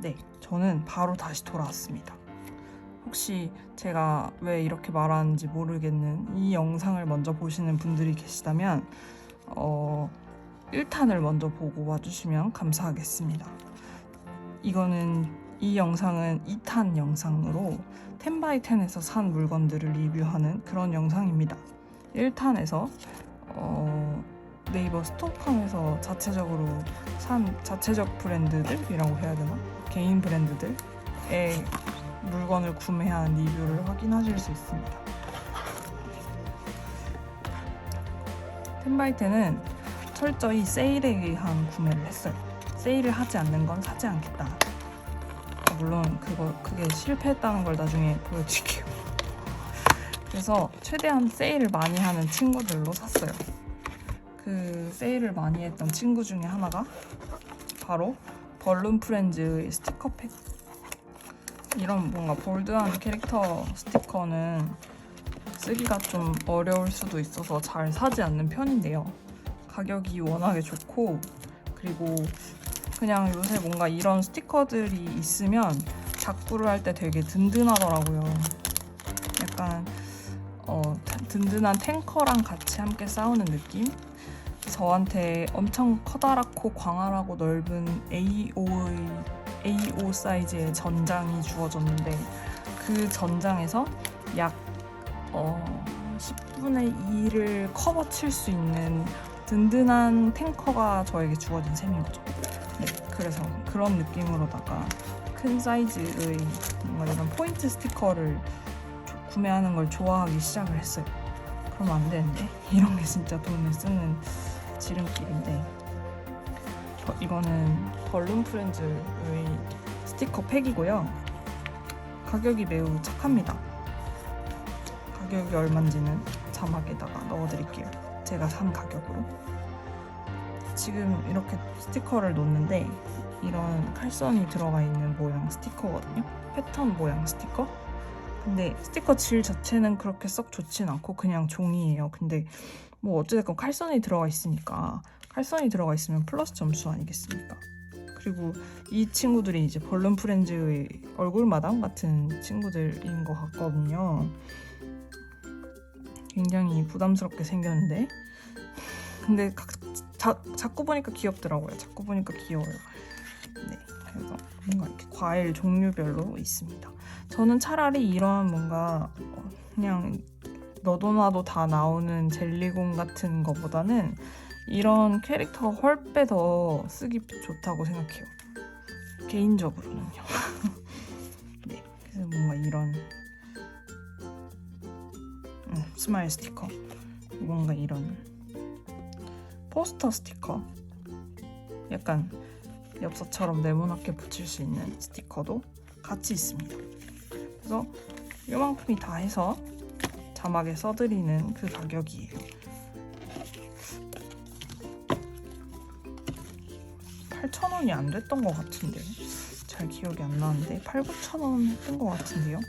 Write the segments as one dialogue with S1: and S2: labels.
S1: 네, 저는 바로 다시 돌아왔습니다. 혹시 제가 왜 이렇게 말하는지 모르겠는 이 영상을 먼저 보시는 분들이 계시다면 어, 1탄을 먼저 보고 와주시면 감사하겠습니다. 이거는 이 영상은 2탄 영상으로 10x10에서 산 물건들을 리뷰하는 그런 영상입니다. 1탄에서 어, 네이버 스토판에서 자체적으로 산 자체적 브랜드들이라고 해야 되나? 개인 브랜드들의 물건을 구매한 리뷰를 확인하실 수 있습니다. 10x10은 철저히 세일에 의한 구매를 했어요. 세일을 하지 않는 건 사지 않겠다. 아, 물론 그거 그게 실패했다는 걸 나중에 보여드릴게요. 그래서 최대한 세일을 많이 하는 친구들로 샀어요. 그 세일을 많이 했던 친구 중에 하나가 바로 벌룬 프렌즈의 스티커 팩. 이런 뭔가 볼드한 캐릭터 스티커는 쓰기가 좀 어려울 수도 있어서 잘 사지 않는 편인데요. 가격이 워낙에 좋고 그리고 그냥 요새 뭔가 이런 스티커들이 있으면 작구를 할 때 되게 든든하더라고요. 약간 어, 든든한 탱커랑 같이 함께 싸우는 느낌? 저한테 엄청 커다랗고 광활하고 넓은 A5의 A5 사이즈의 전장이 주어졌는데 그 전장에서 약 어, 10분의 2를 커버 칠 수 있는 든든한 탱커가 저에게 주어진 셈인 거죠. 네, 그래서 그런 느낌으로다가 큰 사이즈의 뭔가 이런 포인트 스티커를 조- 구매하는 걸 좋아하기 시작을 했어요. 그러면 안 되는데 이런 게 진짜 돈을 쓰는 지름길인데 저- 이거는 벌룬 프렌즈의 스티커 팩이고요. 가격이 매우 착합니다. 가격이 얼마인지는 자막에다가 넣어드릴게요. 제가 산 가격으로. 지금 이렇게 스티커를 놓는데 이런 칼선이 들어가 있는 모양 스티커거든요. 패턴 모양 스티커. 근데 스티커 질 자체는 그렇게 썩 좋진 않고 그냥 종이에요. 근데 뭐 어찌됐건 칼선이 들어가 있으니까 칼선이 들어가 있으면 플러스 점수 아니겠습니까? 그리고 이 친구들이 이제 벌룬 프렌즈의 얼굴 마담 같은 친구들인 것 같거든요. 굉장히 부담스럽게 생겼는데 근데 각- 자, 자꾸 보니까 귀엽더라고요. 자꾸 보니까 귀여워요. 네, 그래서 뭔가 이렇게 과일 종류별로 있습니다. 저는 차라리 이런 뭔가 어, 그냥 너도 나도 다 나오는 젤리공 같은 거보다는 이런 캐릭터 헐빼 더 쓰기 좋다고 생각해요. 개인적으로는요. 네, 그래서 뭔가 이런 음, 스마일 스티커 뭔가 이런 포스터 스티커 약간 엽서처럼 네모나게 붙일 수 있는 스티커도 같이 있습니다. 그래서 요만큼이 다 해서 자막에 써드리는 그 가격이에요. 8,000원이 안 됐던 것 같은데 잘 기억이 안 나는데 8, 9,000원 했던 것 같은데요.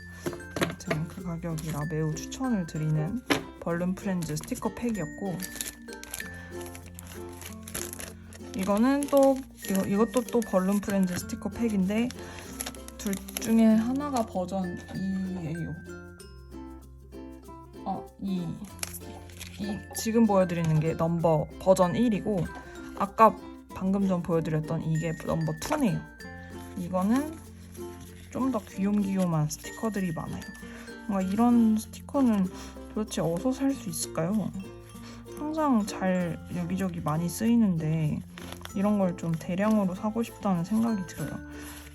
S1: 아무튼 그 가격이라 매우 추천을 드리는 벌룬 프렌즈 스티커 팩이었고 이거는 또 이거, 이것도 또 벌룬 프렌즈 스티커 팩인데 둘 중에 하나가 버전 2예요. 어, 2. 이 지금 보여드리는 게 넘버 버전 1이고 아까 방금 전 보여드렸던 이게 넘버 2네요. 이거는 좀 더 귀염귀염한 스티커들이 많아요. 뭔가 이런 스티커는 도대체 어디서 살 수 있을까요? 항상 잘 여기저기 많이 쓰이는데 이런 걸 좀 대량으로 사고 싶다는 생각이 들어요.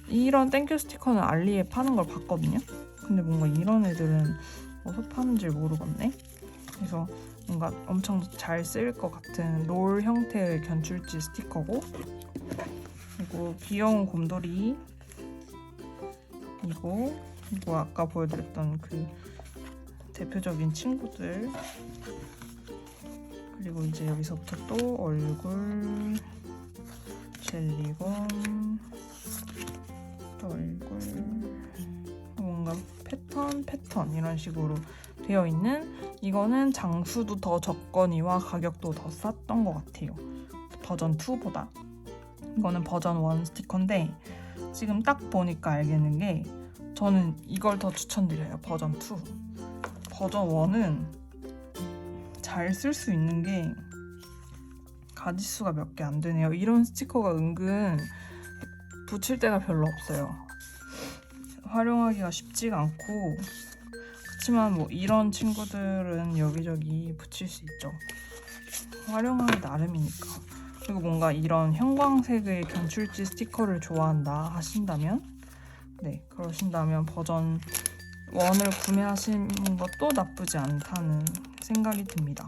S1: 이런 땡큐 스티커는 알리에 파는 걸 봤거든요. 근데 뭔가 이런 애들은 어디서 파는지 모르겠네. 그래서 뭔가 엄청 잘 쓰일 것 같은 롤 형태의 견출지 스티커고 그리고 귀여운 곰돌이 이고 그리고 아까 보여드렸던 그 대표적인 친구들 그리고 이제 여기서부터 또 얼굴 젤리건 또 얼굴 패턴 패턴 이런 식으로 되어 있는 이거는 장수도 더 적거니와 가격도 더 쌌던 것 같아요 버전 2보다 이거는 버전 1 스티커인데 지금 딱 보니까 알겠는 게 저는 이걸 더 추천드려요. 버전 2. 버전 1은 잘 쓸 수 있는 게 가지수가 몇 개 안 되네요. 이런 스티커가 은근 붙일 데가 별로 없어요. 활용하기가 쉽지가 않고 그렇지만 뭐 이런 친구들은 여기저기 붙일 수 있죠. 활용하기 나름이니까. 그리고 뭔가 이런 형광색의 견출지 스티커를 좋아한다 하신다면 네 그러신다면 버전 1을 구매하시는 것도 나쁘지 않다는 생각이 듭니다.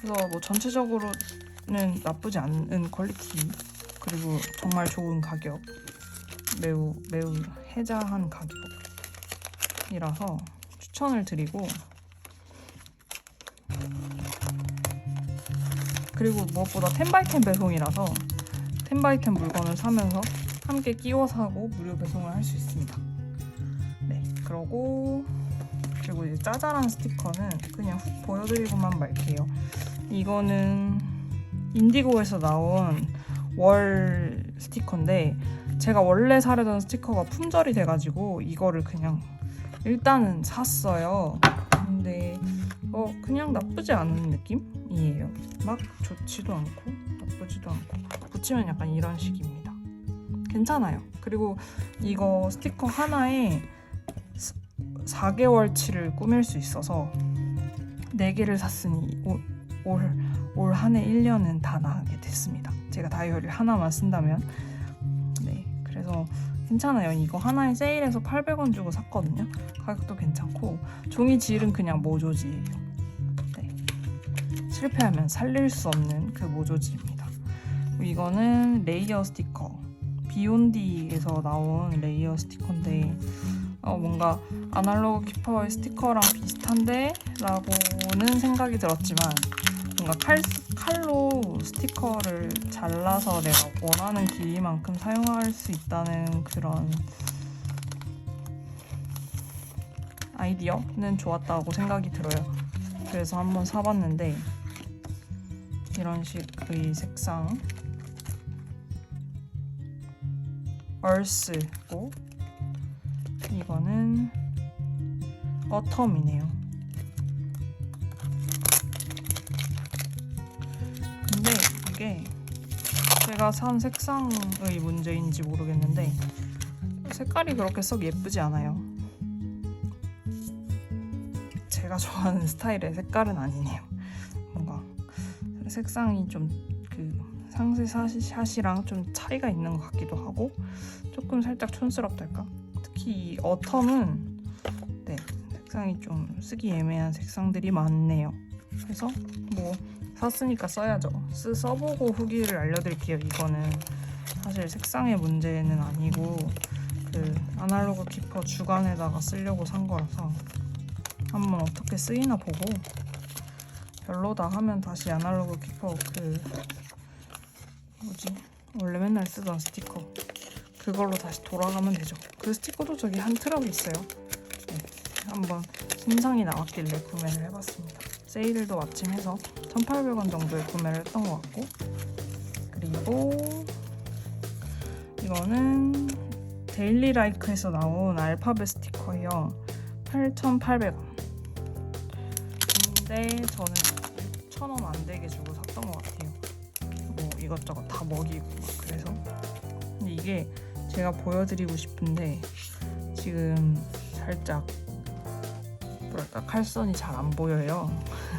S1: 그래서 뭐 전체적으로는 나쁘지 않은 퀄리티 그리고 정말 좋은 가격 매우 매우 해자한 가격이라서 추천을 드리고 그리고 무엇보다 10바이10 배송이라서 10바이10 물건을 사면서 함께 끼워 사고 무료 배송을 할 수 있습니다. 네, 그러고 그리고 이제 짜잘한 스티커는 그냥 훅 보여드리고만 말게요. 이거는 인디고에서 나온 월 스티커인데 제가 원래 사려던 스티커가 품절이 돼가지고 이거를 그냥 일단은 샀어요. 근데 어 그냥 나쁘지 않은 느낌이에요. 막 좋지도 않고 나쁘지도 않고 붙이면 약간 이런 식입니다. 괜찮아요. 그리고 이거 스티커 하나에 4개월치를 꾸밀 수 있어서 4개를 샀으니 올올한해 1년은 다 나가게 됐습니다. 제가 다이어리 하나만 쓴다면 네 그래서 괜찮아요. 이거 하나에 세일해서 800원 주고 샀거든요. 가격도 괜찮고 종이 질은 그냥 모조지예요. 네. 실패하면 살릴 수 없는 그 모조지입니다. 이거는 레이어 스티커 비욘디에서 나온 레이어 스티커인데 어, 뭔가 아날로그 키퍼의 스티커랑 비슷한데? 라고는 생각이 들었지만 뭔가 칼, 칼로 스티커를 잘라서 내가 원하는 길이만큼 사용할 수 있다는 그런 아이디어는 좋았다고 생각이 들어요. 그래서 한번 사봤는데 이런 식의 색상 얼스고 이거는 어텀이네요. 게 제가 산 색상의 문제인지 모르겠는데 색깔이 그렇게 썩 예쁘지 않아요. 제가 좋아하는 스타일의 색깔은 아니네요. 뭔가 색상이 좀 그 상세 샷이랑 좀 차이가 있는 것 같기도 하고 조금 살짝 촌스럽달까? 특히 이 어텀은 네 색상이 좀 쓰기 애매한 색상들이 많네요. 그래서 뭐 샀으니까 써야죠. 쓰 써보고 후기를 알려드릴게요. 이거는 사실 색상의 문제는 아니고 그 아날로그 키퍼 주간에다가 쓰려고 산 거라서 한번 어떻게 쓰이나 보고 별로다 하면 다시 아날로그 키퍼 그 뭐지 원래 맨날 쓰던 스티커 그걸로 다시 돌아가면 되죠. 그 스티커도 저기 한 트럭 있어요. 네, 한번 신상이 나왔길래 구매를 해봤습니다. 세일도 마침 해서 1,800원 정도에 구매를 했던 것 같고 그리고 이거는 데일리 라이크에서 나온 알파벳 스티커예요. 8,800원. 근데 저는 1,000원 안 되게 주고 샀던 것 같아요. 뭐 이것저것 다 먹이고 막 그래서 근데 이게 제가 보여드리고 싶은데 지금 살짝 뭐랄까 칼선이 잘 안 보여요.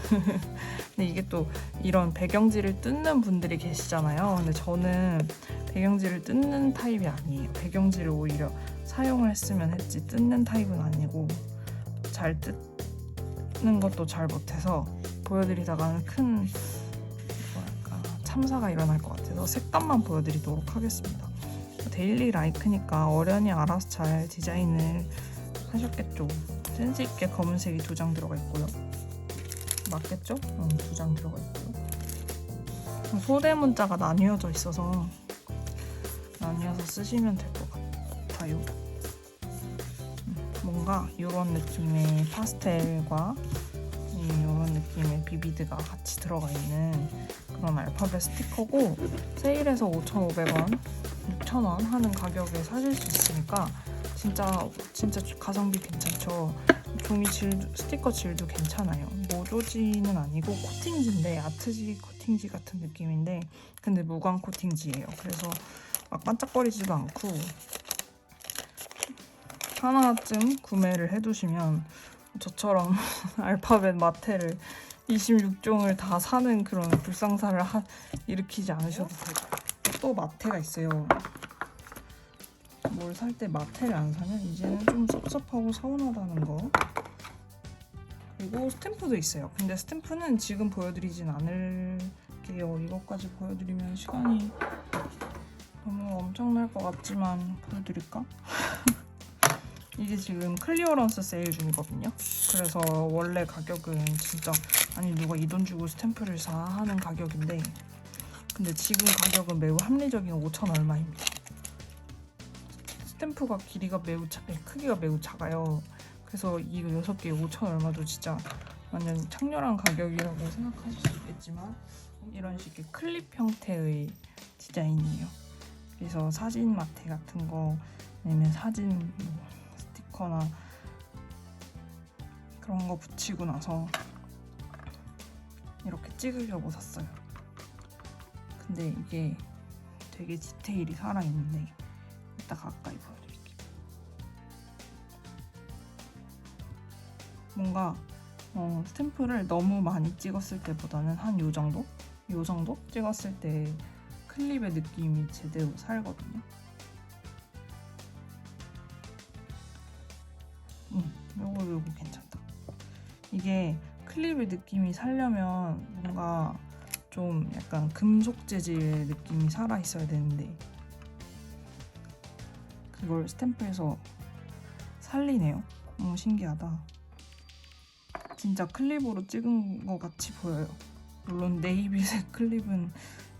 S1: 근데 이게 또 이런 배경지를 뜯는 분들이 계시잖아요. 근데 저는 배경지를 뜯는 타입이 아니에요. 배경지를 오히려 사용을 했으면 했지 뜯는 타입은 아니고 잘 뜯는 것도 잘 못해서 보여드리다가는 큰 뭐랄까 참사가 일어날 것 같아서 색감만 보여드리도록 하겠습니다. 데일리 라이크니까 어련히 알아서 잘 디자인을 하셨겠죠. 센스 있게 검은색이 두 장 들어가 있고요. 맞겠죠? 응, 두장 들어가 있고요. 소대 문자가 나뉘어져 있어서 나뉘어서 쓰시면 될 것 같아요. 음, 뭔가 이런 느낌의 파스텔과 이런 느낌의 비비드가 같이 들어가 있는 그런 알파벳 스티커고 세일해서 5,500원, 6,000원 하는 가격에 사실 수 있으니까 진짜 진짜 가성비 괜찮죠. 종이 질도 스티커 질도 괜찮아요. 모조지는 아니고 코팅지인데 아트지 코팅지 같은 느낌인데 근데 무광 코팅지예요. 그래서 막 반짝거리지도 않고 하나쯤 구매를 해두시면 저처럼 알파벳 마테를 26종을 다 사는 그런 불상사를 하, 일으키지 않으셔도 되고 또 마테가 있어요. 뭘 살 때 마테를 안 사면 이제는 좀 섭섭하고 서운하다는 거. 그리고 스탬프도 있어요. 근데 스탬프는 지금 보여드리진 않을게요. 이것까지 보여드리면 시간이 너무 엄청날 것 같지만 보여드릴까? 이게 지금 클리어런스 세일 중이거든요. 그래서 원래 가격은 진짜 아니 누가 이 돈 주고 스탬프를 사 하는 가격인데 근데 지금 가격은 매우 합리적인 5천 얼마입니다. 스탬프가 길이가 매우 차, 아니, 크기가 매우 작아요. 그래서 이거 6개에 5천 얼마도 진짜 완전 창렬한 가격이라고 생각하실 수 있겠지만 이런 식의 클립 형태의 디자인이에요. 그래서 사진 마테 같은 거 아니면 사진 뭐 스티커나 그런 거 붙이고 나서 이렇게 찍으려고 샀어요. 근데 이게 되게 디테일이 살아있는데 이따 가까이 보여드릴게요. 뭔가 어, 스탬프를 너무 많이 찍었을 때보다는 한 요 정도? 요 정도 찍었을 때 클립의 느낌이 제대로 살거든요. 음, 요거 요거 괜찮다. 이게 클립의 느낌이 살려면 뭔가 좀 약간 금속 재질의 느낌이 살아 있어야 되는데 그걸 스탬프에서 살리네요. 너무 신기하다. 진짜 클립으로 찍은 것 같이 보여요. 물론 네이비색 클립은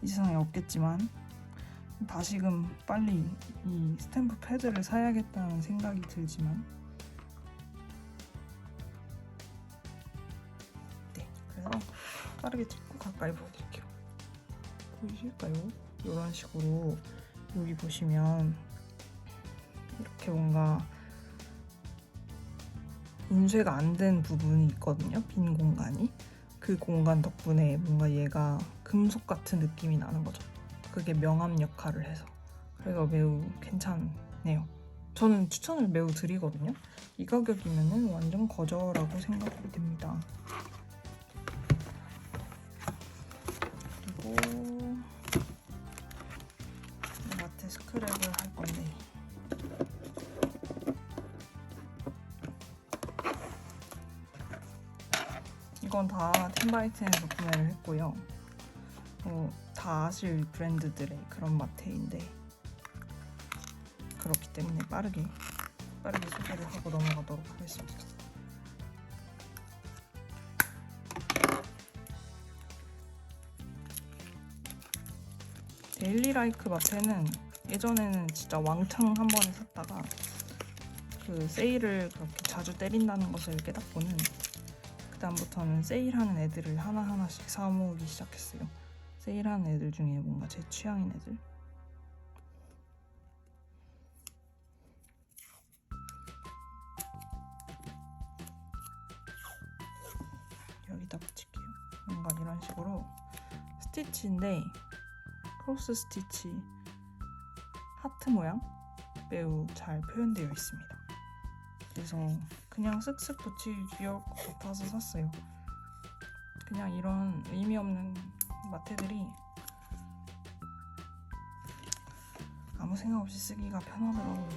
S1: 이 세상에 없겠지만 다시금 빨리 이 스탬프 패드를 사야겠다는 생각이 들지만 네 그래서 빠르게 찍고 가까이 보여드릴게요 보이실까요? 이런 식으로 여기 보시면 이렇게 뭔가 인쇄가 안 된 부분이 있거든요 빈 공간이 그 공간 덕분에 뭔가 얘가 금속 같은 느낌이 나는 거죠. 그게 명암 역할을 해서. 그래서 매우 괜찮네요. 저는 추천을 매우 드리거든요. 이 가격이면 완전 거저라고 생각이 됩니다. 그리고 마트 스크랩을 할 건데 이건 다 텐바이텐에서 구매를 했고요. 어, 다 아실 브랜드들의 그런 마테인데 그렇기 때문에 빠르게 빠르게 소개를 하고 넘어가도록 하겠습니다. 데일리라이크 마테는 예전에는 진짜 왕창 한 번에 샀다가 그 세일을 그렇게 자주 때린다는 것을 깨닫고는 그다음부터는 세일하는 애들을 하나하나씩 사 모으기 시작했어요. 세일하는 애들 중에 뭔가 제 취향인 애들. 여기다 붙일게요. 뭔가 이런 식으로 스티치인데 크로스 스티치 하트 모양 매우 잘 표현되어 있습니다. 그래서 그냥 쓱쓱 붙이기 귀여울 것 같아서 샀어요. 그냥 이런 의미 없는 마테들이 아무 생각 없이 쓰기가 편하더라고요.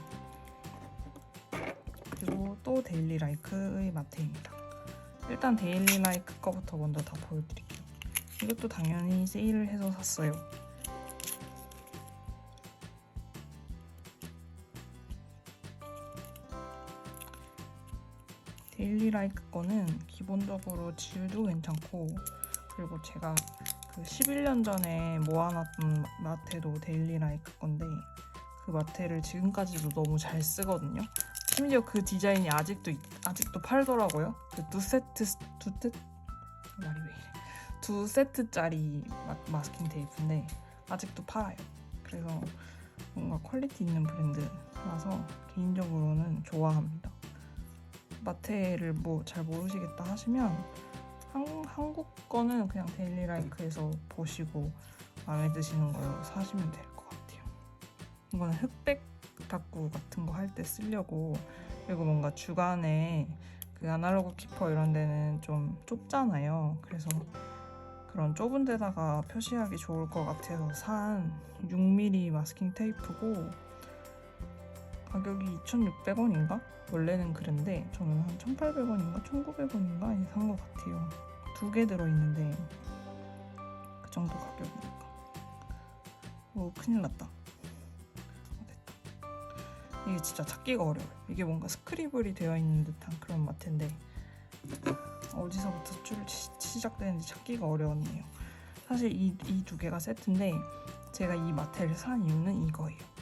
S1: 그리고 또 데일리 라이크의 마테입니다. 일단 데일리 라이크 거부터 먼저 다 보여드릴게요. 이것도 당연히 세일을 해서 샀어요. 라이크 거는 기본적으로 질도 괜찮고 그리고 제가 그 11년 전에 모아놨던 마테도 데일리 라이크 건데 그 마테를 지금까지도 너무 잘 쓰거든요. 심지어 그 디자인이 아직도 있- 아직도 팔더라고요. 그 두 세트 두, 세, 말이 왜 이래 두 세트짜리 마, 마스킹 테이프인데 아직도 팔아요 그래서 뭔가 퀄리티 있는 브랜드라서 개인적으로는 좋아합니다 마테를 뭐 잘 모르시겠다 하시면 한, 한국 거는 그냥 데일리라이크에서 보시고 마음에 드시는 걸로 사시면 될 것 같아요 이거는 흑백 닦고 같은 거 할 때 쓰려고 그리고 뭔가 주간에 그 아날로그 키퍼 이런 데는 좀 좁잖아요. 그래서 그런 좁은 데다가 표시하기 좋을 것 같아서 산 6mm 마스킹 테이프고 가격이 2,600원인가? 원래는 그런데 저는 한 1,800원인가 1,900원인가 산것 같아요. 두 개 들어있는데 그 정도 가격이니까. 오 큰일 났다. 어, 됐다. 이게 진짜 찾기가 어려워요. 이게 뭔가 스크리블이 되어 있는 듯한 그런 마트인데 어디서부터 줄 시- 시작되는지 찾기가 어려웠네요. 사실 이이두 개가 세트인데 제가 이 마테를 산 이유는 이거예요.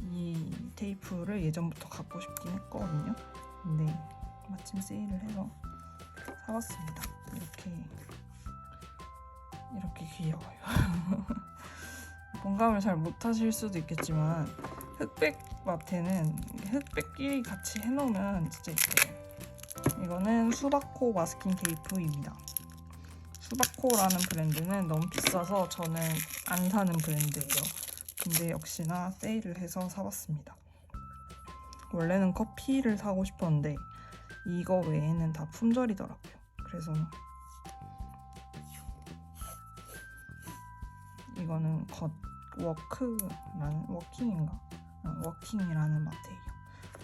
S1: 이 테이프를 예전부터 갖고 싶긴 했거든요. 근데 마침 세일을 해서 사봤습니다. 이렇게 이렇게 귀여워요. 공감을 잘 못하실 수도 있겠지만 흑백 마테는 흑백끼리 같이 해놓으면 진짜 예뻐요. 이거는 수바코 마스킹 테이프입니다. 수바코라는 브랜드는 너무 비싸서 저는 안 사는 브랜드예요. 근데 역시나 세일을 해서 사봤습니다. 원래는 커피를 사고 싶었는데 이거 외에는 다 품절이더라고요. 그래서 이거는 겉 워크라는 워킹인가? 아, 워킹이라는 마트예요.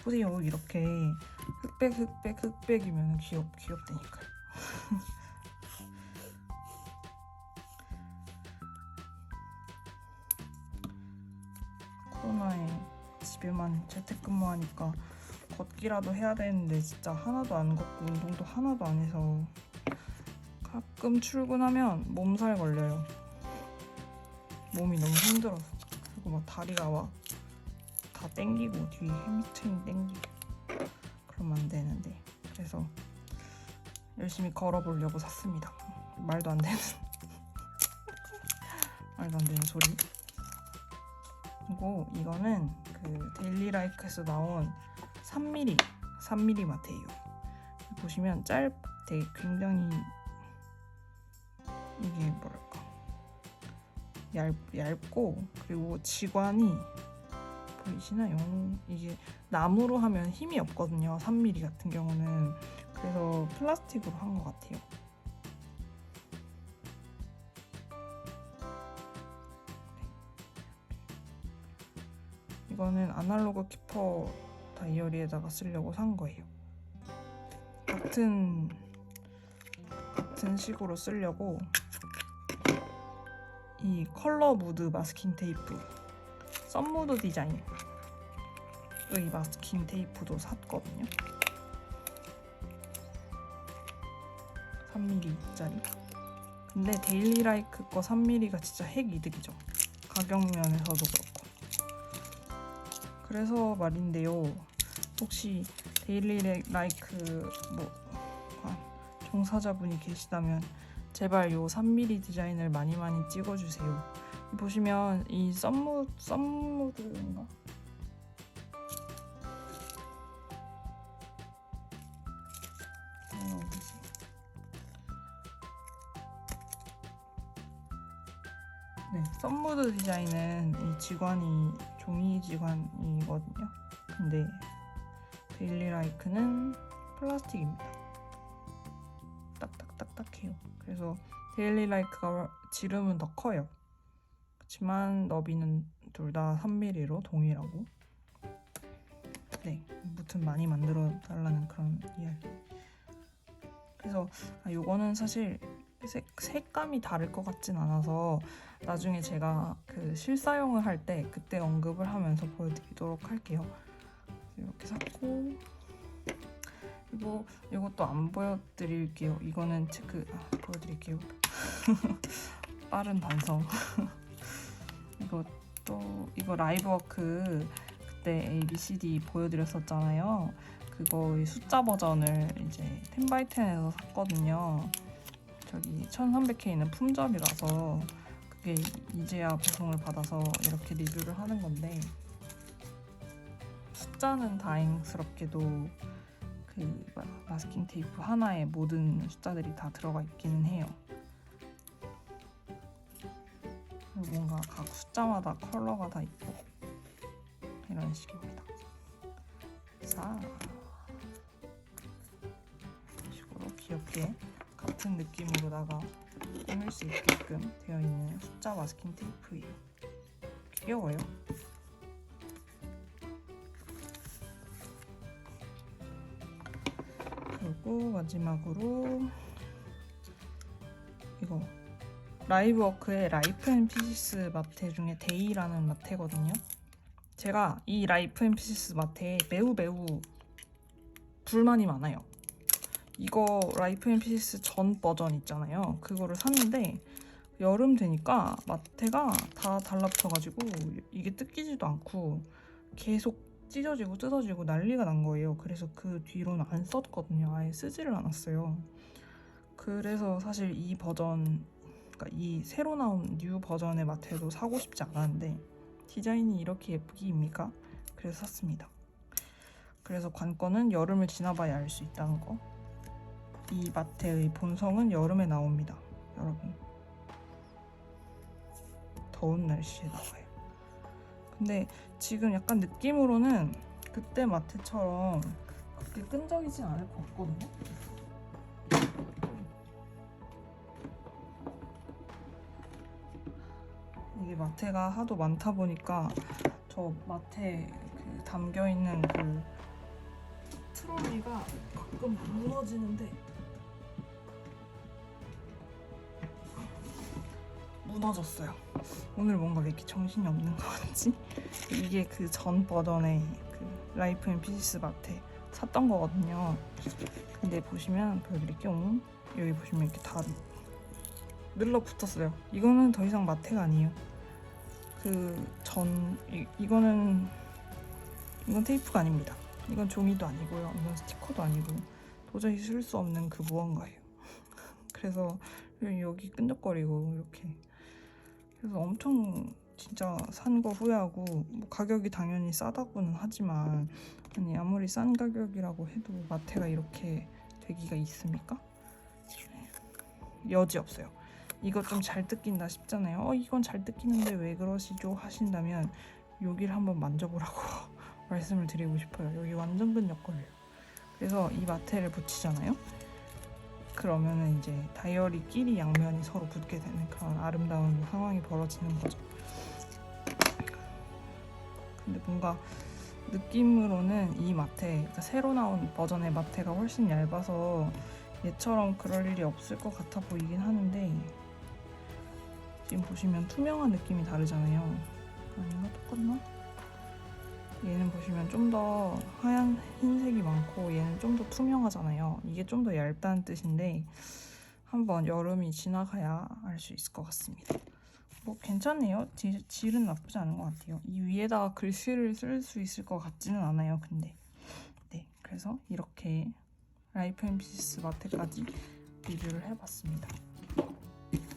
S1: 보세요 이렇게 흑백 흑백 흑백이면 귀엽 귀엽다니까요. 코로나에 집에만 재택근무하니까 걷기라도 해야 되는데 진짜 하나도 안 걷고 운동도 하나도 안 해서 가끔 출근하면 몸살 걸려요. 몸이 너무 힘들어서 그리고 막 다리가 막 다 땡기고 뒤에 햄스트링 땡기고 그러면 안 되는데 그래서 열심히 걸어보려고 샀습니다. 말도 안 되는 말도 안 되는 소리. 그리고 이거는 그 데일리라이크에서 나온 3mm 3mm 마테예요. 보시면 짧 되게 굉장히 이게 뭐랄까 얇, 얇고 그리고 지관이 보이시나요? 이게 나무로 하면 힘이 없거든요. 3mm 같은 경우는 그래서 플라스틱으로 한 것 같아요. 이거는 아날로그 키퍼 다이어리에다가 쓰려고 산 거예요. 같은 같은 식으로 쓰려고 이 컬러 무드 마스킹 테이프 썬무드 디자인 이 마스킹 테이프도 샀거든요. 3mm짜리. 근데 데일리라이크 거 3mm가 진짜 핵 이득이죠. 가격 면에서도 그렇고. 그래서 말인데요. 혹시 데일리 라이크 뭐 관- 종사자분이 계시다면 제발 요 3mm 디자인을 많이 많이 찍어주세요. 보시면 이 썸무 썸무드인가? 네, 썸무드 디자인은 이 직관이 종이 직관이거든요. 근데 데일리라이크는 플라스틱입니다. 딱딱딱딱해요. 그래서 데일리라이크가 지름은 더 커요. 그렇지만 너비는 둘 다 3mm로 동일하고 네 무튼 많이 만들어 달라는 그런 이야기 그래서 아, 요거는 사실 색, 색감이 다를 것 같진 않아서 나중에 제가 그 실사용을 할 때 그때 언급을 하면서 보여드리도록 할게요 이렇게 샀고 그리고 이것도 안 보여드릴게요 이거는 체크 아, 보여드릴게요 빠른 반성 이것도 이거 라이브워크 그때 ABCD 보여드렸었잖아요. 그거 숫자 버전을 이제 10x10에서 샀거든요. 저기 1300K는 품절이라서 그게 이제야 배송을 받아서 이렇게 리뷰를 하는 건데 숫자는 다행스럽게도 그 마- 마스킹 테이프 하나에 모든 숫자들이 다 들어가 있기는 해요. 뭔가 각 숫자마다 컬러가 다 있고 이런 식입니다. 자, 이런 식으로 귀엽게 같은 느낌으로다가 꾸밀 수 있게끔 되어 있는 숫자 마스킹 테이프예요. 귀여워요. 그리고 마지막으로 이거 라이브워크의 라이프 앤 피시스 마테 중에 데이라는 마테거든요. 제가 이 라이프 앤 피시스 마테에 매우 매우 불만이 많아요. 이거 라이프 앤 피시스 전 버전 있잖아요. 그거를 샀는데 여름 되니까 마테가 다 달라붙어가지고 이게 뜯기지도 않고 계속 찢어지고 뜯어지고 난리가 난 거예요. 그래서 그 뒤로는 안 썼거든요. 아예 쓰지를 않았어요. 그래서 사실 이 버전, 그러니까 이 새로 나온 뉴 버전의 마테도 사고 싶지 않았는데 디자인이 이렇게 예쁘기입니까? 그래서 샀습니다. 그래서 관건은 여름을 지나봐야 알 수 있다는 거. 이 마테의 본성은 여름에 나옵니다. 여러분. 더운 날씨에 나와요. 근데 지금 약간 느낌으로는 그때 마테처럼 그렇게 끈적이진 않을 것 같거든요. 이게 마테가 하도 많다 보니까 저 마테 그 담겨 있는 그 트롤리가 가끔 무너지는데 무너졌어요. 오늘 뭔가 왜 이렇게 정신이 없는 것 같지? 이게 그 전 버전의 그 라이프 앤 피시스 마테 샀던 거거든요. 근데 보시면 보여드릴게요. 여기 보시면 이렇게 다 늘러붙었어요. 이거는 더 이상 마테가 아니에요. 그 전 이거는 이건 테이프가 아닙니다. 이건 종이도 아니고요. 이건 스티커도 아니고 도저히 쓸 수 없는 그 무언가예요. 그래서 여기 끈적거리고 이렇게 그래서 엄청 진짜 산 거 후회하고 뭐 가격이 당연히 싸다고는 하지만 아니 아무리 싼 가격이라고 해도 마테가 이렇게 되기가 있습니까? 여지 없어요. 이거 좀 잘 뜯긴다 싶잖아요. 어 이건 잘 뜯기는데 왜 그러시죠 하신다면 여기를 한번 만져보라고 말씀을 드리고 싶어요. 여기 완전 끈적거려요. 그래서 이 마테를 붙이잖아요. 그러면은 이제 다이어리끼리 양면이 서로 붙게 되는 그런 아름다운 상황이 벌어지는 거죠. 근데 뭔가 느낌으로는 이 마테, 그러니까 새로 나온 버전의 마테가 훨씬 얇아서 얘처럼 그럴 일이 없을 것 같아 보이긴 하는데 지금 보시면 투명한 느낌이 다르잖아요. 아닌가 똑같나? 얘는 보시면 좀 더 하얀 흰색이 많고 얘는 좀 더 투명하잖아요. 이게 좀 더 얇다는 뜻인데 한번 여름이 지나가야 알 수 있을 것 같습니다. 뭐 괜찮네요. 질, 질은 나쁘지 않은 것 같아요. 이 위에다가 글씨를 쓸 수 있을 것 같지는 않아요. 근데 네 그래서 이렇게 라이프 앤 피시스 마테까지 리뷰를 해봤습니다.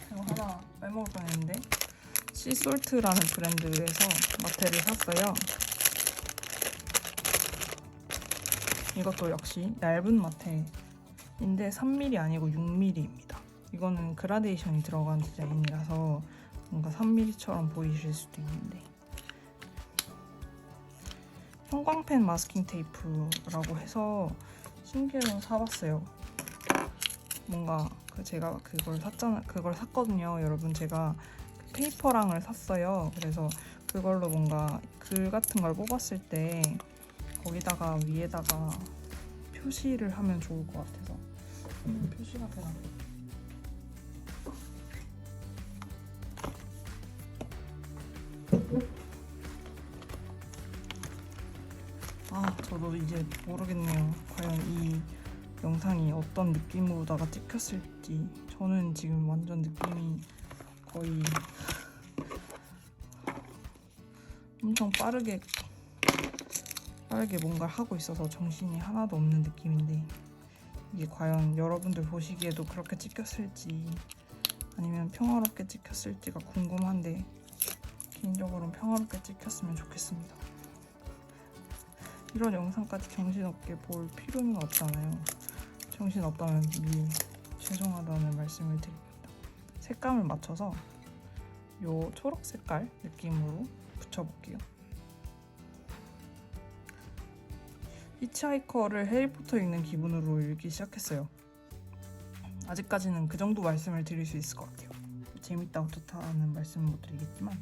S1: 그리고 하나 빼먹을 뻔했는데 시솔트라는 브랜드에서 마테를 샀어요. 이것도 역시 얇은 마테인데 3mm 아니고 6mm입니다. 이거는 그라데이션이 들어간 디자인이라서 뭔가 3mm처럼 보이실 수도 있는데 형광펜 마스킹 테이프라고 해서 신기해서 사봤어요. 뭔가 그 제가 그걸 샀잖아 그걸 샀거든요. 여러분 제가 그 페이퍼랑을 샀어요. 그래서 그걸로 뭔가 글 같은 걸 뽑았을 때 거기다가 위에다가 표시를 하면 좋을 것 같아서 음, 표시가 되나? 아 저도 이제 모르겠네요. 과연 이 영상이 어떤 느낌으로다가 찍혔을지 저는 지금 완전 느낌이 거의 엄청 빠르게 빠르게 뭔가를 하고 있어서 정신이 하나도 없는 느낌인데 이게 과연 여러분들 보시기에도 그렇게 찍혔을지 아니면 평화롭게 찍혔을지가 궁금한데 개인적으로는 평화롭게 찍혔으면 좋겠습니다. 이런 영상까지 정신없게 볼 필요는 없잖아요. 정신없다면 미리 죄송하다는 말씀을 드립니다. 색감을 맞춰서 요 초록 색깔 느낌으로 붙여볼게요. 히치하이커를 해리포터 읽는 기분으로 읽기 시작했어요. 아직까지는 그 정도 말씀을 드릴 수 있을 것 같아요. 재밌다 어떻다는 말씀은 못 드리겠지만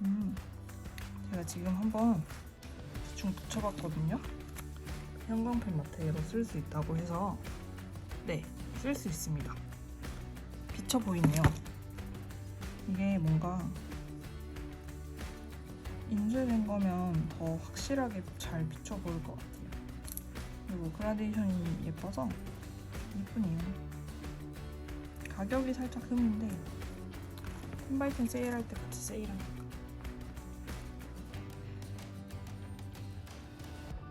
S1: 음, 제가 지금 한번 대충 붙여봤거든요. 형광펜 마테로 쓸 수 있다고 해서 네, 쓸 수 있습니다. 비쳐 보이네요. 이게 뭔가 인쇄된 거면 더 확실하게 잘 비쳐 보일 것 같아요. 그리고 그라데이션이 예뻐서 이쁘네요. 가격이 살짝 흠인데 펜바이텐 세일할 때 같이 세일하니까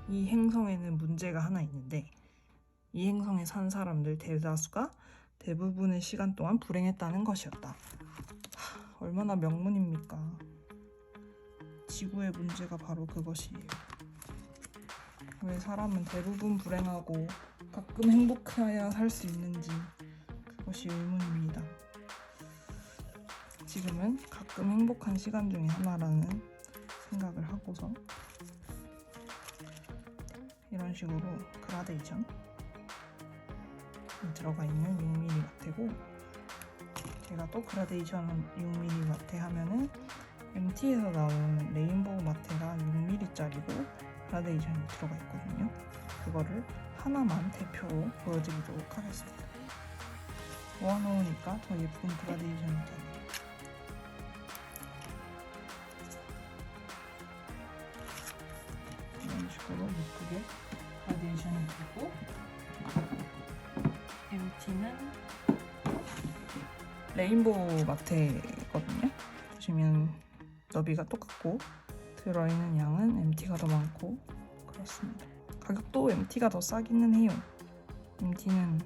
S1: 이 행성에는 문제가 하나 있는데 이 행성에 산 사람들 대다수가 대부분의 시간 동안 불행했다는 것이었다. 하, 얼마나 명문입니까? 지구의 문제가 바로 그것이에요. 왜 사람은 대부분 불행하고 가끔 행복해야 살 수 있는지 그것이 의문입니다. 지금은 가끔 행복한 시간 중에 하나라는 생각을 하고서 이런 식으로 그라데이션 들어가 있는 6mm 마테고 제가 또 그라데이션 6mm 마테 하면은 MT에서 나온 레인보우 마테가 6mm짜리고 그라데이션이 들어가 있거든요. 그거를 하나만 대표로 보여드리도록 하겠습니다. 모아놓으니까 더 예쁜 그라데이션이 되네요. 이런 식으로 예쁘게 그라데이션이 되고 MT는 레인보우 마테거든요. 보시면 너비가 똑같고 들어있는 양은 MT가 더 많고 그렇습니다. 가격도 MT가 더 싸기는 해요. MT는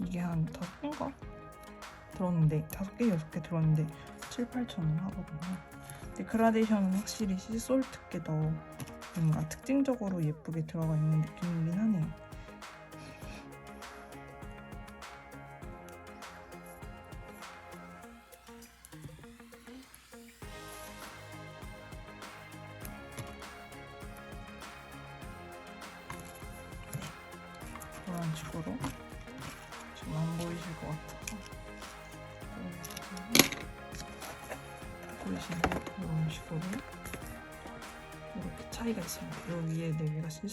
S1: 이게 한 다섯 개인가 들었는데 다섯 개 여섯 개 들었는데 7, 8천 원 하거든요. 근데 그라데이션은 확실히 시솔트께 더 뭔가 특징적으로 예쁘게 들어가 있는 느낌이긴 하네요.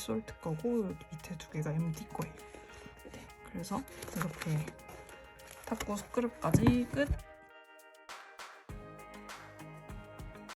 S1: 솔트 거고 밑에 두 개가 MT 거예요. 네, 그래서 이렇게 탁구 숯그릇까지 끝.